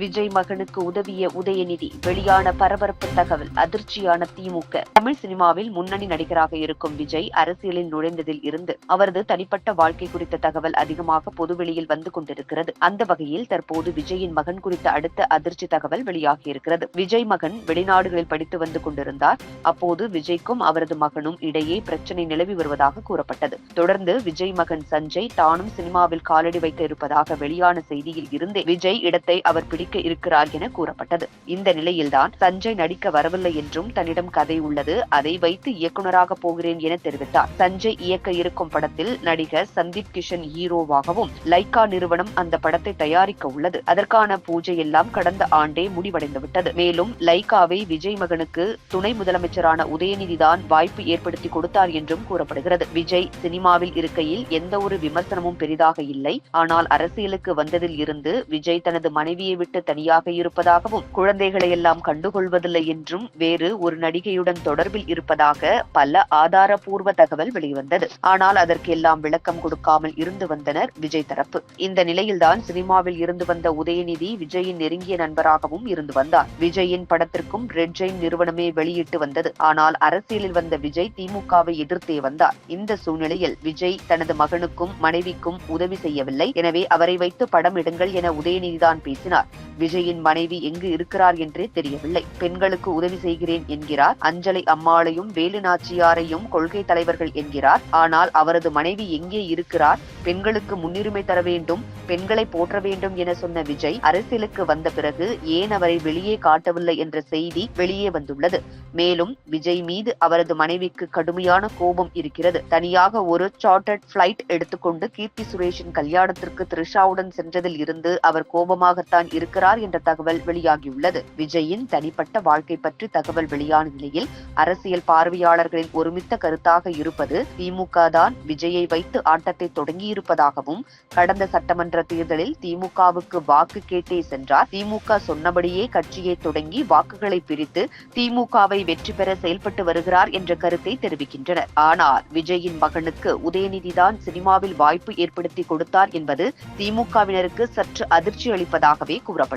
விஜய் மகனுக்கு உதவிய உதயநிதி வெளியான பரபரப்பு தகவல் அதிர்ச்சியான திமுக. தமிழ் சினிமாவில் முன்னணி நடிகராக இருக்கும் விஜய் அரசியலில் நுழைந்ததில் இருந்து அவரது தனிப்பட்ட வாழ்க்கை குறித்த தகவல் அதிகமாக பொதுவெளியில் வந்து கொண்டிருக்கிறது. அந்த வகையில் தற்போது விஜயின் மகன் குறித்த அடுத்த அதிர்ச்சி தகவல் வெளியாகியிருக்கிறது. விஜய் மகன் வெளிநாடுகளில் படித்து வந்து கொண்டிருந்தார். அப்போது விஜய்க்கும் அவரது மகனும் இடையே பிரச்சனை நிலவி வருவதாக கூறப்பட்டது. தொடர்ந்து விஜய் மகன் சஞ்சய் தானும் சினிமாவில் காலடி வைக்க இருப்பதாக வெளியான செய்தியில் இருந்தே விஜய் இடத்தை அவர் பிடிக்க இருக்கிறார் என கூறப்பட்டது. இந்த நிலையில்தான் சஞ்சய் நடிக்க வரவில்லை என்றும் தன்னிடம் கதை உள்ளது. அதை வைத்து இயக்குனராக போகிறேன் என தெரிவித்தார். சஞ்சய் இயக்க இருக்கும் படத்தில் நடிகர் சந்தீப் கிஷன் ஹீரோவாகவும் லைகா நிறுவனம் அந்த படத்தை தயாரிக்க உள்ளது. அதற்கான பூஜை எல்லாம் கடந்த ஆண்டே முடிவடைந்து விட்டது. மேலும் லைகாவை விஜய் மகனுக்கு துணை முதலமைச்சரான உதயநிதிதான் வாய்ப்பு ஏற்படுத்தி கொடுத்தார் என்றும் கூறப்படுகிறது. விஜய் சினிமாவில் இருக்கையில் எந்த ஒரு விமர்சனமும் பெரிதாக இல்லை. ஆனால் அரசியலுக்கு வந்ததில் இருந்து விஜய் தனது மனைவியை விட்டு தனியாக இருப்பதாகவும் குழந்தைகளை எல்லாம் கண்டுகொள்வதில்லை என்றும் வேறு ஒரு நடிகையுடன் தொடர்பில் இருப்பதாக பல ஆதாரபூர்வ தகவல் வெளிவந்தது. ஆனால் அதற்கெல்லாம் விளக்கம் கொடுக்காமல் இருந்து வந்தனர் விஜய் தரப்பு. இந்த நிலையில்தான் சினிமாவில் இருந்து வந்த உதயநிதி விஜயின் நெருங்கிய நண்பராகவும் இருந்து வந்தார். விஜயின் படத்திற்கும் ரெட் ஜெயின் நிறுவனமே வெளியிட்டு வந்தது. ஆனால் அரசியலில் வந்த விஜய் திமுகவை எதிர்த்தே வந்தார். இந்த சூழ்நிலையில் விஜய் தனது மகனுக்கும் மனைவிக்கும் உதவி செய்யவில்லை. எனவே அவரை வைத்து படம் எடுங்கள் என உதயநிதிதான் பேசினார். விஜயின் மனைவி எங்கு இருக்கிறார் என்றே தெரியவில்லை. பெண்களுக்கு உதவி செய்கிறேன் என்கிறார். அஞ்சலை அம்மாளையும் வேலு நாச்சியாரையும் கொள்கை தலைவர்கள் என்கிறார். ஆனால் அவரது மனைவி எங்கே இருக்கிறார்? பெண்களுக்கு முன்னுரிமை தர வேண்டும் பெண்களை போற்ற வேண்டும் என சொன்ன விஜய் அரசியலுக்கு வந்த பிறகு ஏன் அவரை வெளியே காட்டவில்லை என்ற செய்தி வெளியே வந்துள்ளது. மேலும் விஜய் மீது அவரது மனைவிக்கு கடுமையான கோபம் இருக்கிறது. தனியாக ஒரு சார்ட்டர்ட் பிளைட் எடுத்துக்கொண்டு கீர்த்தி சுரேஷின் கல்யாணத்திற்கு த்ரிஷாவுடன் சென்றதில் இருந்து அவர் கோபமாகத்தான் இருக்கிறார். என்ற தகவல் வெளியாகியுள்ளது. விஜயின் தனிப்பட்ட வாழ்க்கை பற்றி தகவல் வெளியான நிலையில் அரசியல் பார்வையாளர்களின் ஒருமித்த கருத்தாக இருப்பது திமுக தான் விஜயை வைத்து ஆட்டத்தை தொடங்கியிருப்பதாகவும் கடந்த சட்டமன்ற தேர்தலில் திமுகவுக்கு வாக்கு கேட்டே சென்றார். திமுக சொன்னபடியே கட்சியை தொடங்கி வாக்குகளை பிரித்து திமுகவை வெற்றி பெற செயல்பட்டு வருகிறார் என்ற கருத்தை தெரிவிக்கின்றனர். ஆனால் விஜயின் மகனுக்கு உதயநிதிதான் சினிமாவில் வாய்ப்பு ஏற்படுத்தி கொடுத்தார் என்பது திமுகவினருக்கு சற்று அதிர்ச்சி அளிப்பதாகவே